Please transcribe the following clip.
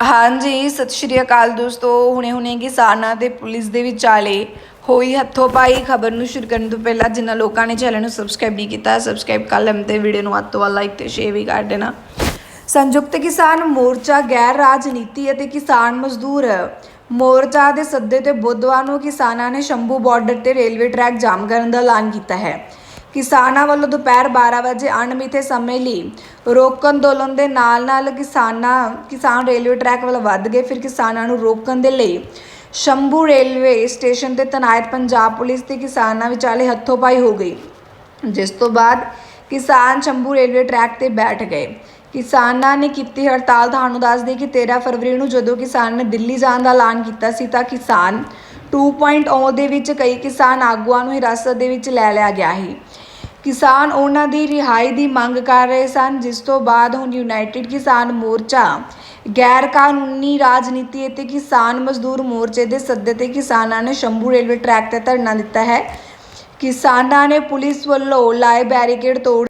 ਹਾਂਜੀ, ਸਤਿ ਸ਼੍ਰੀ ਅਕਾਲ ਦੋਸਤੋ ਹੁਣੇ ਹੁਣੇ ਕਿਸਾਨਾਂ ਤੇ ਪੁਲਿਸ ਦੇ ਵਿਚਾਲੇ ਹੋਈ ਹੱਥੋਂ ਪਾਈ ਖਬਰ ਨੂੰ ਸ਼ੁਰੂ ਕਰਨ ਤੋਂ ਪਹਿਲਾਂ ਜਿਨ੍ਹਾਂ ਲੋਕਾਂ ਨੇ ਚੈਨਲ ਨੂੰ ਸਬਸਕ੍ਰਾਈਬ ਨਹੀਂ ਕੀਤਾ ਸਬਸਕ੍ਰਾਈਬ ਕਰ ਲੈਣ ਤੇ ਵੀਡੀਓ ਨੂੰ ਵੱਧ ਤੋਂ ਵੱਧ ਲਾਈਕ ਤੇ ਸ਼ੇਅਰ ਵੀ ਕਰ ਦੇਣਾ। ਸੰਯੁਕਤ ਕਿਸਾਨ ਮੋਰਚਾ ਗੈਰ ਰਾਜਨੀਤੀ ਅਤੇ ਕਿਸਾਨ ਮਜ਼ਦੂਰ ਮੋਰਚਾ ਦੇ ਸੱਦੇ ਤੇ ਬੁੱਧਵਾਰ ਨੂੰ ਕਿਸਾਨਾਂ ਨੇ ਸ਼ੰਭੂ ਬਾਰਡਰ ਤੇ ਰੇਲਵੇ ਟਰੈਕ ਜਾਮ ਕਰਨ ਦਾ ਐਲਾਨ ਕੀਤਾ ਹੈ। ਕਿਸਾਨਾਂ ਵੱਲੋਂ ਦੁਪਹਿਰ 12 ਵਜੇ ਅਣਮਿੱਥੇ ਸਮੇਂ ਲਈ ਰੋਕ ਅੰਦੋਲਨ ਦੇ ਨਾਲ-ਨਾਲ ਕਿਸਾਨਾਂ, ਕਿਸਾਨ ਰੇਲਵੇ ਟਰੈਕ ਵੱਲ ਵੱਧ ਗਏ। ਫਿਰ ਕਿਸਾਨਾਂ ਨੂੰ ਰੋਕਣ ਦੇ ਲਈ ਸ਼ੰਭੂ ਰੇਲਵੇ ਸਟੇਸ਼ਨ ਤੇ ਤਨਾਇਤ ਪੰਜਾਬ ਪੁਲਿਸ ਤੇ ਕਿਸਾਨਾਂ ਵਿਚਾਲੇ ਹੱਥੋਂ-ਪਾਈ ਹੋ ਗਈ, ਜਿਸ ਤੋਂ ਬਾਅਦ ਕਿਸਾਨ ਸ਼ੰਭੂ ਰੇਲਵੇ ਟਰੈਕ ਤੇ ਬੈਠ ਗਏ। ਕਿਸਾਨਾਂ ਨੇ ਕੀਤੀ ਹੜਤਾਲ। ਤੁਹਾਨੂੰ ਦੱਸ ਦੇ ਕਿ 13 ਫਰਵਰੀ ਨੂੰ ਜਦੋਂ ਕਿਸਾਨ ਨੇ ਦਿੱਲੀ ਜਾਣ ਦਾ ਐਲਾਨ ਕੀਤਾ ਸੀ ਤਾਂ ਕਿਸਾਨ 2.0 ਦੇ ਵਿੱਚ ਕਈ ਕਿਸਾਨ ਆਗੂਆਂ ਨੂੰ ਹਿਰਾਸਤ ਦੇ ਵਿੱਚ ਲੈ ਲਿਆ ਗਿਆ ਸੀ। ਕਿਸਾਨ ਉਹਨਾਂ ਦੀ ਰਿਹਾਈ ਦੀ ਮੰਗ ਕਰ ਰਹੇ ਸਨ, ਜਿਸ ਤੋਂ ਬਾਅਦ ਹੁਣ ਯੂਨਾਈਟਿਡ ਕਿਸਾਨ ਮੋਰਚਾ ਗੈਰ ਕਾਨੂੰਨੀ ਰਾਜਨੀਤੀ ਅਤੇ ਕਿਸਾਨ ਮਜ਼ਦੂਰ ਮੋਰਚੇ ਦੇ ਸੱਦੇ ਤੇ ਕਿਸਾਨਾਂ ਨੇ ਸ਼ੰਭੂ ਰੇਲਵੇ ਟਰੈਕ ਤੇ ਧਰਨਾ ਦਿੱਤਾ ਹੈ। ਕਿਸਾਨਾਂ ਨੇ ਪੁਲਿਸ ਵੱਲੋਂ ਲਾਏ ਬੈਰੀਕੇਡ ਤੋੜ